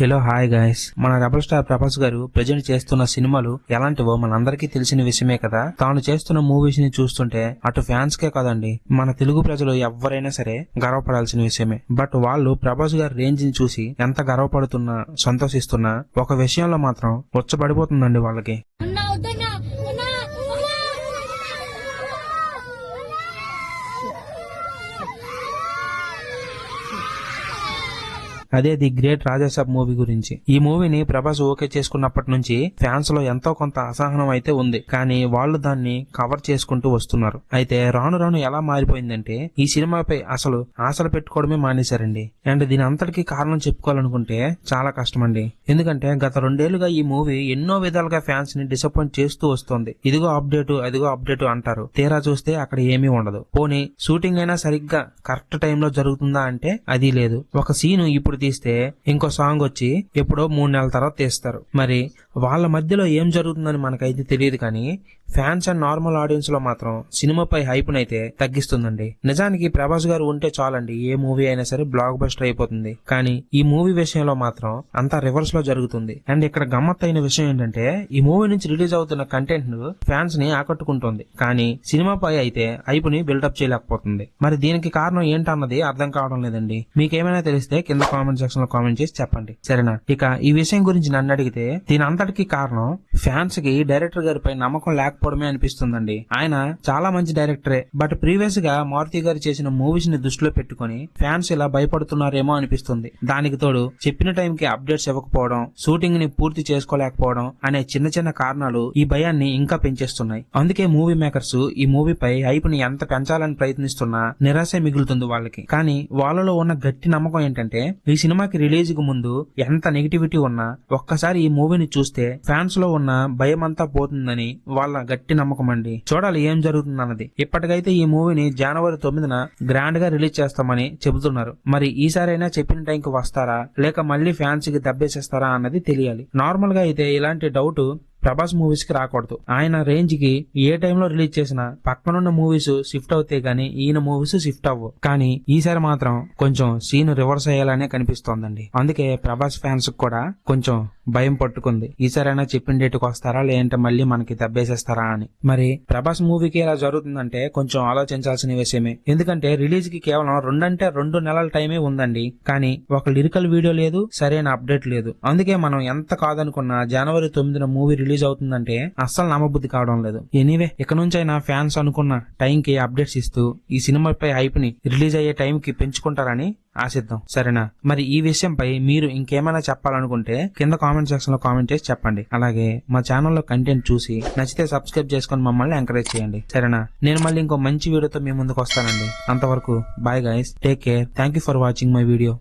Hello hi guys. మన rebel star Prabhas garu present చేస్తున్న సినిమాలు ఎలాంటివో మనందరికీ తెలిసిన విషయమే కదా. తాను చేస్తున్న మూవీస్ని చూస్తుంటే అటు ఫ్యాన్స్ కే కదండి మన తెలుగు ప్రజలు ఎవరైనా సరే గర్వపడాల్సిన విషయమే. బట్ వాళ్ళు ప్రభాస్ గారి రేంజ్ని చూసి ఎంత గర్వపడుతున్నా సంతోషిస్తున్నా ఒక విషయంలో మాత్రం ఉచ్చబడిపోతుందండి వాళ్ళకి. అదే ది గ్రేట్ రాజాసాబ్ మూవీ గురించి. ఈ మూవీని ప్రభాస్ ఓకే చేసుకున్నప్పటి నుంచి ఫ్యాన్స్లో ఎంతో కొంత అసహనం అయితే ఉంది. కానీ వాళ్ళు దాన్ని కవర్ చేసుకుంటూ వస్తున్నారు. అయితే రాను రాను ఎలా మారిపోయిందంటే ఈ సినిమాపై అసలు ఆశలు పెట్టుకోవడమే మానేశారండి. అండ్ దీని అంతటికి కారణం చెప్పుకోవాలనుకుంటే చాలా కష్టం అండి ఎందుకంటే గత రెండేళ్ళుగా ఈ మూవీ ఎన్నో విధాలుగా ఫ్యాన్స్ని డిసప్పాయింట్ చేస్తూ వస్తుంది. ఇదిగో అప్డేట్ అదిగో అప్డేట్ అంటారు. తీరా చూస్తే అక్కడ ఏమీ ఉండదు. పోనీ షూటింగ్ అయినా సరిగ్గా కరెక్ట్ టైంలో జరుగుతుందా అంటే అది లేదు. ఒక సీను ఇప్పుడు తీస్తే ఇంకో సాంగ్ వచ్చి ఎప్పుడో మూడు నెలల తర్వాత తీస్తారు. మరి వాళ్ళ మధ్యలో ఏం జరుగుతుందని మనకైతే తెలియదు కానీ ఫ్యాన్స్ అండ్ నార్మల్ ఆడియన్స్లో మాత్రం సినిమాపై హైప్ అయితే తగ్గిస్తుందండి. నిజానికి ప్రభాస్ గారు ఉంటే చాలండి ఏ మూవీ అయినా సరే బ్లాక్ బస్టర్ అయిపోతుంది. కానీ ఈ మూవీ విషయంలో మాత్రం అంతా రివర్స్లో జరుగుతుంది. అండ్ ఇక్కడ గమ్మత్ అయిన విషయం ఏంటంటే ఈ మూవీ నుంచి రిలీజ్ అవుతున్న కంటెంట్ను ఫ్యాన్స్ని ఆకట్టుకుంటుంది. కానీ సినిమాపై అయితే హైప్ని బిల్డప్ చేయలేకపోతుంది. మరి దీనికి కారణం ఏంటన్నది అర్థం కావడం లేదండి. మీకేమైనా తెలిస్తే కింద కామెంట్ సెక్షన్లో కామెంట్ చేసి చెప్పండి. సరేనా? ఇక ఈ విషయం గురించి నన్ను అడిగితే దీని అంతటికి కారణం ఫ్యాన్స్కి డైరెక్టర్ గారిపై నమ్మకం లేకపోవడమే అనిపిస్తుందండి. ఆయన చాలా మంచి డైరెక్టరే. బట్ ప్రీవియస్గా మారుతి గారు చేసిన మూవీస్ని దృష్టిలో పెట్టుకుని ఫ్యాన్స్ ఇలా భయపడుతున్నారేమో అనిపిస్తుంది. దానికి తోడు చెప్పిన టైం కి అప్డేట్స్ ఇవ్వకపోవడం షూటింగ్ని పూర్తి చేసుకోలేకపోవడం అనే చిన్న చిన్న కారణాలు ఈ భయాన్ని ఇంకా పెంచేస్తున్నాయి. అందుకే మూవీ మేకర్స్ ఈ మూవీపై హైప్ని ఎంత పెంచాలని ప్రయత్నిస్తున్నా నిరాశ మిగులుతుంది వాళ్ళకి. కానీ వాళ్ళలో ఉన్న గట్టి నమ్మకం ఏంటంటే ఈ సినిమాకి రిలీజ్కు ముందు ఎంత నెగిటివిటీ ఉన్నా ఒక్కసారి ఈ మూవీని చూస్తే ఫ్యాన్స్లో ఉన్న భయం అంతా పోతుందని వాళ్ళ గట్టి నమ్మకం అండి. చూడాలి ఏం జరుగుతుందన్నది ఇప్పటికైతే ఈ మూవీని జనవరి తొమ్మిదిన గ్రాండ్గా రిలీజ్ చేస్తామని చెబుతున్నారు. మరి ఈసారైనా చెప్పిన టైంకి వస్తారా? లేక మళ్ళీ ఫ్యాన్స్కి దెబ్బేసేస్తారా అన్నది తెలియాలి. నార్మల్గా అయితే ఇలాంటి డౌట్ ప్రభాస్ మూవీస్కి రాకూడదు. ఆయన రేంజ్కి ఏ టైంలో రిలీజ్ చేసినా పక్కనున్న మూవీస్ షిఫ్ట్ అవుతాయి గానీ ఈయన మూవీస్ షిఫ్ట్ అవ్వవు కానీ ఈసారి మాత్రం కొంచెం సీన్ రివర్స్ అయ్యేలానే కనిపిస్తోందండి. అందుకే ప్రభాస్ ఫ్యాన్స్ కూడా కొంచెం భయం పట్టుకుంది. ఈసారైనా చెప్పిన డేట్కి వస్తారా లేదంటే మళ్ళీ మనకి దెబ్బేసేస్తారా అని. మరి ప్రభాస్ మూవీకి ఇలా జరుగుతుందంటే కొంచెం ఆలోచించాల్సిన విషయమే. ఎందుకంటే రిలీజ్కి కేవలం రెండంటే రెండు నెలల టైమే ఉందండి. కానీ ఒక లిరికల్ వీడియో లేదు సరైన అప్డేట్ లేదు. అందుకే మనం ఎంత కాదనుకున్నా జనవరి తొమ్మిదిన మూవీ రిలీజ్ అవుతుందంటే అస్సలు నమ్మబుద్ధి కావడం లేదు. ఎనీవే ఇక నుంచైనా ఫ్యాన్స్ అనుకున్న టైంకి అప్డేట్స్ ఇస్తూ ఈ సినిమాపై హైప్ని రిలీజ్ అయ్యే టైంకి పెంచుకుంటారని ఆశిద్దాం. సరేనా? మరి ఈ విషయంపై మీరు ఇంకేమైనా చెప్పాలనుకుంటే కింద కామెంట్ సెక్షన్లో కామెంట్ చేసి చెప్పండి. అలాగే మా ఛానల్లో కంటెంట్ చూసి నచ్చితే సబ్స్క్రైబ్ చేసుకొని మమ్మల్ని ఎంకరేజ్ చేయండి. సరేనా? నేను మళ్ళీ ఇంకో మంచి వీడియోతో మీ ముందుకు వస్తానండి. అంతవరకు bye guys take care. Thank you for watching my video.